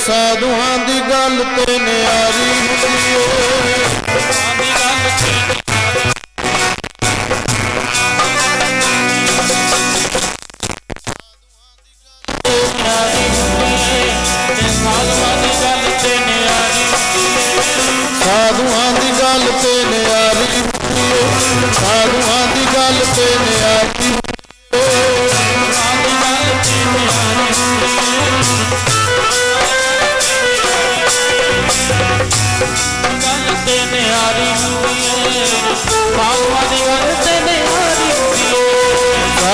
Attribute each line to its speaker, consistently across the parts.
Speaker 1: ਸਾਧੂਆਂ ਦੀ ਗੱਲ ਤੇ ਨਿਆਰੀ ਹੁੰਦੀ ਏ।
Speaker 2: ਸਾਧੂਆਂ ਦੀ ਗੱਲ ਤੇ ਨਿਆਰੀ
Speaker 1: ਸਾਧੂਆਂ ਦੀ ਗੱਲ ਤੇ ਨਿਆਰੀ ਸਾਧੂਆਂ ਦੀ ਗੱਲ ਤੇ ਨਿਆਰੀ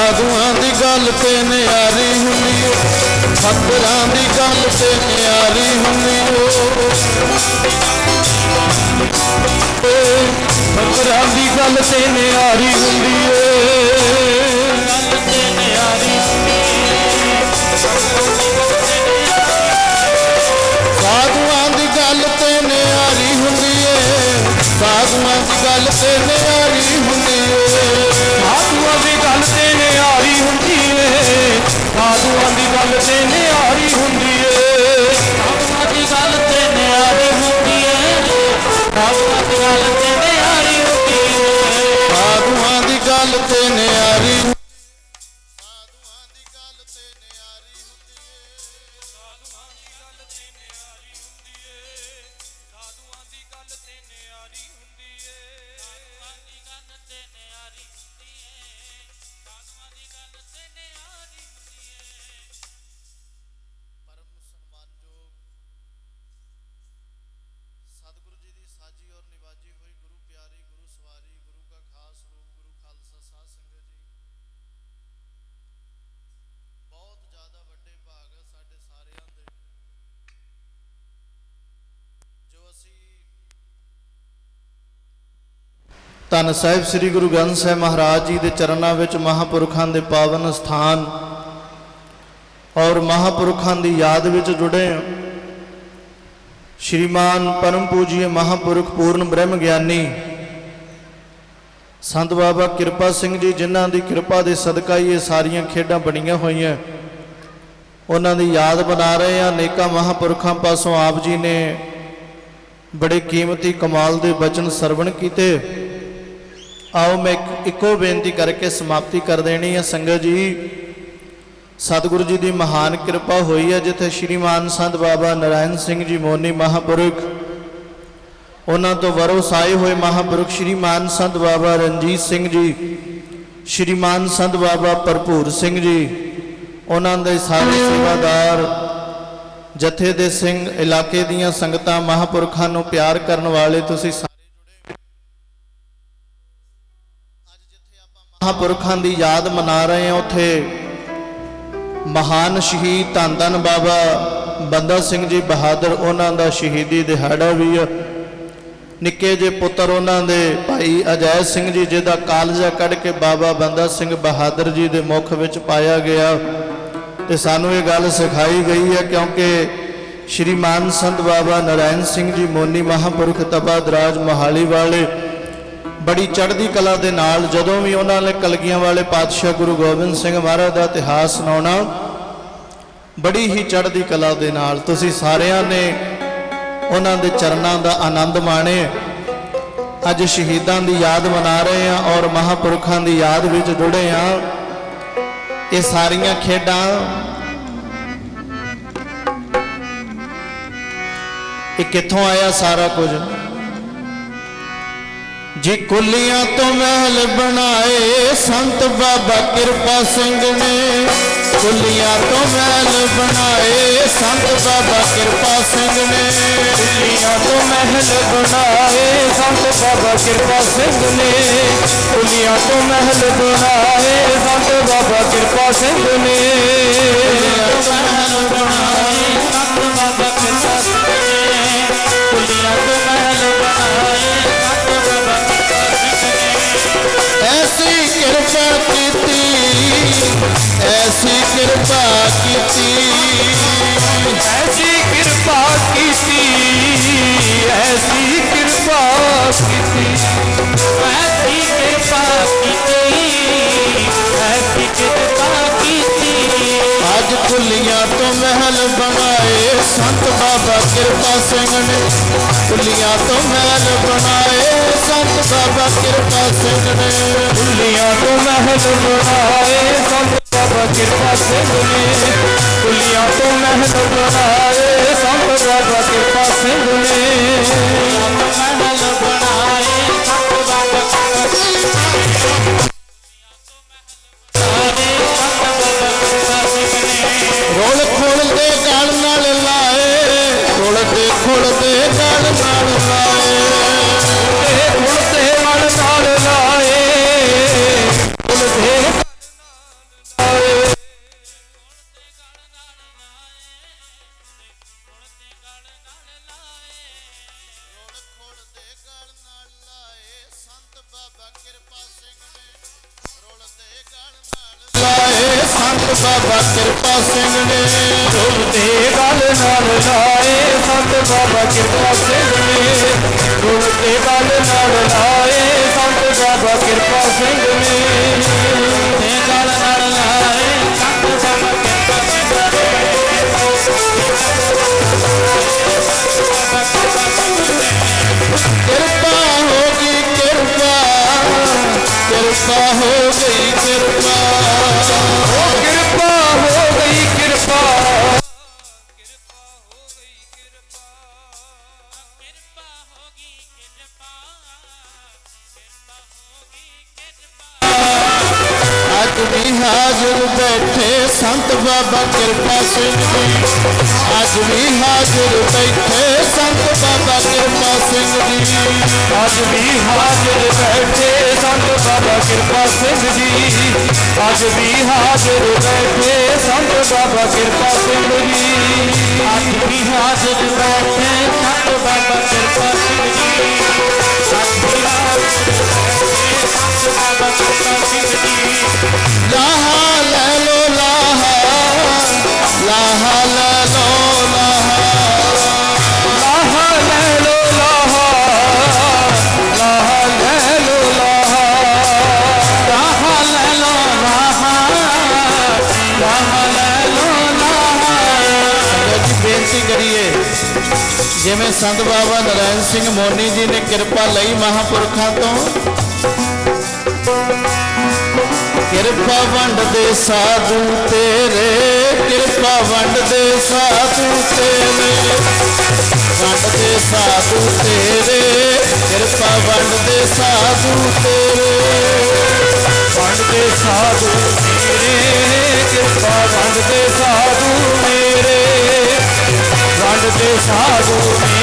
Speaker 2: ਏ ਦੀ ਗੱਲ ਤੇ ਨਿਆਰੀ ਹੁੰਦੀ ਏ
Speaker 1: ਫਕਰਾਂ ਦੀ ਗੱਲ ਤੇ ਨਿਆਰੀ ਹੁੰਦੀ ਏ ਫਕਰਾਂ ਦੀ ਗੱਲ ਤੇ ਨਿਆਰੀ ਹੁੰਦੀ ਏ।
Speaker 2: ਗੱਲ ਤੇ ਨਿਆਰੀ ਹੁੰਦੀ ਏ
Speaker 1: ਸਾਧੂਆਂ ਦੀ ਗੱਲ ਤੇ ਨਿਆਰੀ ਹੁੰਦੀ ਏ। ਸਾਧੂਆਂ ਦੀ ਗੱਲ ਤੇ ਨਿਆਰੀ ਧੰਨ ਸਾਹਿਬ ਸ੍ਰੀ ਗੁਰੂ ਗ੍ਰੰਥ ਸਾਹਿਬ ਮਹਾਰਾਜ ਜੀ ਦੇ ਚਰਨਾਂ ਵਿੱਚ ਮਹਾਪੁਰਖਾਂ ਦੇ ਪਾਵਨ ਸਥਾਨ ਔਰ ਮਹਾਪੁਰਖਾਂ ਦੀ ਯਾਦ ਵਿੱਚ ਜੁੜੇ ਹਾਂ। ਸ਼੍ਰੀਮਾਨ ਪਰਮ ਪੂਜੀਏ ਮਹਾਪੁਰਖ ਪੂਰਨ ਬ੍ਰਹਮ ਗਿਆਨੀ ਸੰਤ ਬਾਬਾ ਕਿਰਪਾ ਸਿੰਘ ਜੀ, ਜਿਨ੍ਹਾਂ ਦੀ ਕਿਰਪਾ ਦੇ ਸਦਕਾ ਹੀ ਇਹ ਸਾਰੀਆਂ ਖੇਡਾਂ ਬਣੀਆਂ ਹੋਈਆਂ। ਉਹਨਾਂ ਦੀ ਯਾਦ ਬਣਾ ਰਹੇ ਹਾਂ। ਨੇਕਾ ਮਹਾਪੁਰਖਾਂ ਪਾਸੋਂ ਆਪ ਜੀ ਨੇ ਬੜੇ ਕੀਮਤੀ ਕਮਾਲ ਦੇ ਬਚਨ ਸਰਵਣ ਕੀਤੇ। ਆਓ ਮੈਂ ਇੱਕ- ਇੱਕੋ ਬੇਨਤੀ ਕਰਕੇ ਸਮਾਪਤੀ ਕਰ ਦੇਣੀ ਹੈ। ਸੰਗਤ ਜੀ, ਸਤਿਗੁਰੂ ਜੀ ਦੀ ਮਹਾਨ ਕਿਰਪਾ ਹੋਈ ਹੈ ਜਿੱਥੇ ਸ਼੍ਰੀਮਾਨ ਸੰਤ ਬਾਬਾ ਨਰਾਇਣ ਸਿੰਘ ਜੀ ਮੋਨੀ ਮਹਾਪੁਰਖ, ਉਹਨਾਂ ਤੋਂ ਵਰੋਸਾਏ ਹੋਏ ਮਹਾਪੁਰਖ ਸ਼੍ਰੀਮਾਨ ਸੰਤ ਬਾਬਾ ਰਣਜੀਤ ਸਿੰਘ ਜੀ, ਸ਼੍ਰੀਮਾਨ ਸੰਤ ਬਾਬਾ ਭਰਪੂਰ ਸਿੰਘ ਜੀ, ਉਹਨਾਂ ਦੇ ਸਾਰੇ ਸੇਵਾਦਾਰ, ਜਥੇ ਦੇ ਸਿੰਘ ਇਲਾਕੇ ਦੀਆਂ ਸੰਗਤਾਂ ਮਹਾਪੁਰਖਾਂ ਨੂੰ ਪਿਆਰ ਕਰਨ ਵਾਲੇ ਤੁਸੀਂ ਮਹਾਪੁਰਖਾਂ ਦੀ ਯਾਦ ਮਨਾ ਰਹੇ ਹਾਂ ਉੱਥੇ। ਮਹਾਨ ਸ਼ਹੀਦ ਧੰਨ ਧੰਨ ਬਾਬਾ ਬੰਦਾ ਸਿੰਘ ਜੀ ਬਹਾਦਰ, ਉਹਨਾਂ ਦਾ ਸ਼ਹੀਦੀ ਦਿਹਾੜਾ ਵੀ ਆ। ਨਿੱਕੇ ਜੇ ਪੁੱਤਰ ਉਹਨਾਂ ਦੇ, ਭਾਈ ਅਜੈ ਸਿੰਘ ਜੀ, ਜਿਹਦਾ ਕਾਲਜਾ ਕੱਢ ਕੇ ਬਾਬਾ ਬੰਦਾ ਸਿੰਘ ਬਹਾਦਰ ਜੀ ਦੇ ਮੁਖ ਵਿੱਚ ਪਾਇਆ ਗਿਆ। ਤੇ ਸਾਨੂੰ ਇਹ ਗੱਲ ਸਿਖਾਈ ਗਈ ਹੈ ਕਿਉਂਕਿ ਸ਼੍ਰੀਮਾਨ ਸੰਤ ਬਾਬਾ ਨਰਾਇਣ ਸਿੰਘ ਜੀ, ਮੋਨੀ ਮਹਾਪੁਰਖ ਤਪਾ ਦਰਾਜ ਮੋਹਾਲੀ ਵਾਲੇ ਬੜੀ ਚੜ੍ਹਦੀ ਕਲਾ ਦੇ ਨਾਲ ਜਦੋਂ ਵੀ ਉਹਨਾਂ ਨੇ ਕਲਗੀਆਂ ਵਾਲੇ ਪਾਤਸ਼ਾਹ ਗੁਰੂ ਗੋਬਿੰਦ ਸਿੰਘ ਮਹਾਰਾਜ ਦਾ ਇਤਿਹਾਸ ਸੁਣਾਉਣਾ, ਬੜੀ ਹੀ ਚੜ੍ਹਦੀ ਕਲਾ ਦੇ ਨਾਲ ਤੁਸੀਂ ਸਾਰਿਆਂ ਨੇ ਉਹਨਾਂ ਦੇ ਚਰਨਾਂ ਦਾ ਆਨੰਦ ਮਾਣੇ। ਅੱਜ ਸ਼ਹੀਦਾਂ ਦੀ ਯਾਦ ਮਨਾ ਰਹੇ ਹਾਂ ਔਰ ਮਹਾਪੁਰਖਾਂ ਦੀ ਯਾਦ ਵਿੱਚ ਜੁੜੇ ਹਾਂ। ਇਹ ਸਾਰੀਆਂ ਖੇਡਾਂ ਇਹ ਕਿੱਥੋਂ ਆਇਆ ਸਾਰਾ ਕੁਝ? ਜੀ ਕੁੱਲੀਆਂ ਤੋਂ ਮਹਿਲ ਬਣਾਏ ਸੰਤ ਬਾਬਾ ਕਿਰਪਾ ਸਿੰਘ ਨੇ। ਕੁੱਲੀਆਂ ਤੋਂ ਮਹਿਲ ਬਣਾਏ ਸੰਤ ਬਾਬਾ ਕਿਰਪਾ ਸਿੰਘ ਨੇ।
Speaker 2: ਕੁੱਲੀਆਂ ਤੋਂ ਮਹਿਲ ਬਣਾਏ ਸੰਤ ਬਾਬਾ ਕਿਰਪਾ ਸਿੰਘ ਨੇ। ਕੁੱਲੀਆਂ ਤੋਂ ਮਹਿਲ ਬਣਾਏ ਸੰਤ ਬਾਬਾ ਕਿਰਪਾ ਸਿੰਘ ਨੇ। ਮਹਿਲ ਬਣਾਏ
Speaker 1: ਐਸੀ ਕਿਰਪਾ ਕੀਤੀ ਐਸੀ ਕਿਰਪਾ ਕੀਤੀ
Speaker 2: ਐਸੀ ਕਿਰਪਾ ਕੀਤੀ
Speaker 1: ਅੱਜ ਕੁਲੀਆਂ ਤੋਂ ਮਹਿਲ ਬਣਾਏ। ਸੰਤ ਬਾਬਾ ਕਿਰਪਾ ਸਿੰਘ ਨੇ ਕੁਲੀਆਂ ਤੋਂ ਮਹਿਲ ਬਣਾਏ। ਸੰਤ ਬਾਬਾ ਕਿਰਪਾ ਸਿੰਘ ਨੇ
Speaker 2: ਕੁਲੀਆਂ ਤੋਂ ਮਹਿਲ ਬਣਾਏ। ਸੰਤ ਬਾਬਾ ਕਿਰਪਾ ਸਿੰਘ ਨੇ ਕੁਲੀਆਂ ਤੋਂ ਮਹਿਲ ਬਣਾਏ। ਸੰਤ ਬਾਬਾ ਕਿਰਪਾ
Speaker 1: ਸੰਤ ਬਾਬਾ ਕਿਰਪਾ ਸਿੰਘ ਨੇ
Speaker 2: ਗੁਣ ਤੇ ਗੱਲ ਨਾਲ ਲਾਏ, ਸੰਤ ਬਾਬਾ ਕਿਰਪਾ ਸਿੰਘ ਨੇ ਗੁਣ ਤੇ ਗਲ ਨਾਲ ਲਾਏ, ਸੰਤ ਬਾਬਾ ਕਿਰਪਾ ਸਿੰਘ ਨੇ
Speaker 1: ਤੇ ਗਲ ਨਾਲ ਵੀ ਹਾਜ਼ਰ ਬੈਠੇ, ਸੰਤ ਬਾਬਾ ਕਿਰਪਾ ਸਿੰਘ ਜੀ ਅੱਜ ਵੀ ਹਾਜ਼ਰ ਬੈਠੇ, ਸੰਤ ਬਾਬਾ ਕਿਰਪਾ ਸਿੰਘ ਜੀ
Speaker 2: ਅੱਜ ਵੀ ਹਾਜ਼ਰ ਬੈਠੇ, ਸੰਤ ਬਾਬਾ ਕਿਰਪਾ ਸਿੰਘ ਜੀ ਅੱਜ ਵੀ ਹਾਜ਼ਰ ਬੈਠੇ, ਸੰਤ ਬਾਬਾ ਕਿਰਪਾ ਸਿੰਘ ਜੀ
Speaker 1: ਅੱਜ ਵੀ ਹਾਜ਼ਰ ਬੈਠੇ, ਸੰਤ ਬਾਬਾ ਕਿਰਪਾ ਸਿੰਘ ਜੀ ਜਿਵੇਂ ਸੰਤ ਬਾਬਾ ਨਰਾਇਣ ਸਿੰਘ ਮੋਨੀ ਜੀ ਨੇ ਕਿਰਪਾ ਲਈ ਮਹਾਪੁਰਖਾਂ ਤੋਂ ਕਿਰਪਾ ਵੰਡਦੇ ਸਾਧੂ ਤੇਰੇ, ਕਿਰਪਾ ਵੰਡਦੇ ਸਾਧੂ ਤੇਰੇ। ਵੰਡਦੇ ਸਾਧੂ ਤੇਰੇ, ਕਿਰਪਾ ਵੰਡਦੇ ਸਾਧੂ ਤੇਰੇ।
Speaker 2: ਵੰਡਦੇ ਸਾਧੂ ਮੇਰੇ ਕਿਰਪਾ ਵੰਡਦੇ ਸਾਧੂ ਮੇਰੇ ਵੰਡਦੇ ਸਾਧੂ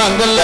Speaker 1: ਤੂੰ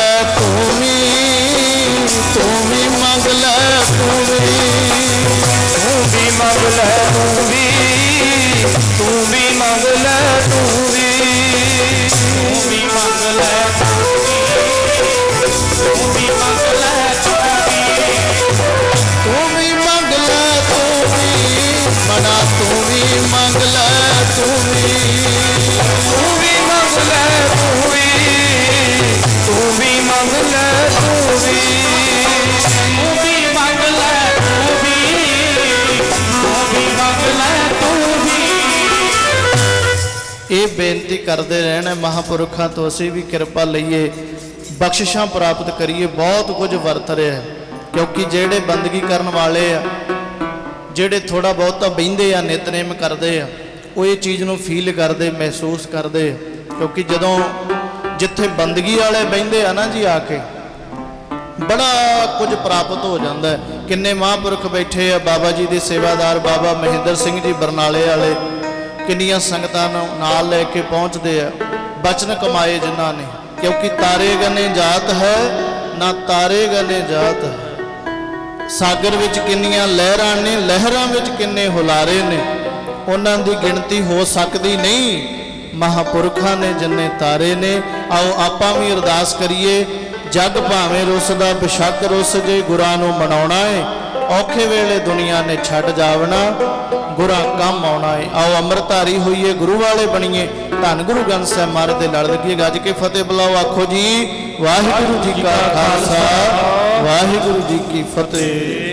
Speaker 1: ਇਹ ਬੇਨਤੀ ਕਰਦੇ ਰਹਿਣਾ, ਮਹਾਪੁਰਖਾਂ ਤੋਂ ਅਸੀਂ ਵੀ ਕਿਰਪਾ ਲਈਏ, ਬਖਸ਼ਿਸ਼ਾਂ ਪ੍ਰਾਪਤ ਕਰੀਏ, ਬਹੁਤ ਕੁਝ ਵਰਤ ਰਿਹਾ ਹੈ। ਕਿਉਂਕਿ ਜਿਹੜੇ ਬੰਦਗੀ ਕਰਨ ਵਾਲੇ ਆ, ਜਿਹੜੇ ਥੋੜਾ ਬਹੁਤਾ ਬਹਿੰਦੇ ਆ, ਨਿਤਨੇਮ ਕਰਦੇ ਆ, ਉਹ ਇਹ ਚੀਜ਼ ਨੂੰ ਫੀਲ ਕਰਦੇ, ਮਹਿਸੂਸ ਕਰਦੇ ਕਿਉਂਕਿ ਜਦੋਂ ਜਿੱਥੇ ਬੰਦਗੀ ਵਾਲੇ ਬਹਿੰਦੇ ਆ ਨਾ ਜੀ ਆ ਕੇ, ਬੜਾ ਕੁਝ ਪ੍ਰਾਪਤ ਹੋ ਜਾਂਦਾ ਹੈ ਕਿੰਨੇ ਮਹਾਂਪੁਰਖ ਬੈਠੇ ਆ, ਬਾਬਾ ਜੀ ਦੇ ਸੇਵਾਦਾਰ ਬਾਬਾ ਮਹਿੰਦਰ ਸਿੰਘ ਜੀ ਬਰਨਾਲੇ ਵਾਲੇ ਕਿੰਨੀਆਂ ਸੰਗਤਾਂ ਨੂੰ ਨਾਲ ਲੈ ਕੇ ਪਹੁੰਚਦੇ ਆ। ਬਚਨ ਕਮਾਏ ਜਿਨ੍ਹਾਂ ਨੇ, ਕਿਉਂਕਿ ਤਾਰੇ ਗਨੇ ਜਾਤ ਹੈ, ਨਾ ਤਾਰੇ ਗਨੇ ਜਾਤ ਹੈ। ਸਾਗਰ ਵਿੱਚ ਕਿੰਨੀਆਂ ਲਹਿਰਾਂ ਨੇ, ਲਹਿਰਾਂ ਵਿੱਚ ਕਿੰਨੇ ਹੁਲਾਰੇ ਨੇ। ਉਹਨਾਂ ਦੀ ਗਿਣਤੀ ਹੋ ਸਕਦੀ ਨਹੀਂ। ਮਹਾਪੁਰਖਾਂ ਨੇ ਜਿੰਨੇ ਤਾਰੇ ਨੇ, ਆਓ ਆਪਾਂ ਵੀ ਅਰਦਾਸ ਕਰੀਏ, ਜਗ ਭਾਵੇਂ ਰੁੱਸ ਦਾ ਬਿਸ਼ੱਕ ਰੁੱਸ ਜੇ ਗੁਰਾਂ ਨੂੰ ਮਨਾਉਣਾ ਏ। ਔਖੇ ਵੇਲੇ ਦੁਨੀਆ ਨੇ ਛੱਡ ਜਾਵਣਾ। ਗੁਰਾਂ ਕੰਮ ਆਉਣਾ ਏ। ਆਓ ਅੰਮ੍ਰਿਤਧਾਰੀ ਹੋਈਏ, ਗੁਰੂ ਵਾਲੇ ਬਣੀਏ। ਧੰਨ ਗੁਰੂ ਗ੍ਰੰਥ ਸਾਹਿਬ ਮਹਾਰਾਜ ਦੇ ਲੜ ਲੱਗੀਏ ਗੱਜ ਕੇ ਫਤਿਹ ਬੁਲਾਓ। ਆਖੋ ਜੀ, ਵਾਹਿਗੁਰੂ ਜੀ ਕਾ ਖਾਲਸਾ, ਵਾਹਿਗੁਰੂ ਜੀ ਕੀ ਫਤਿਹ।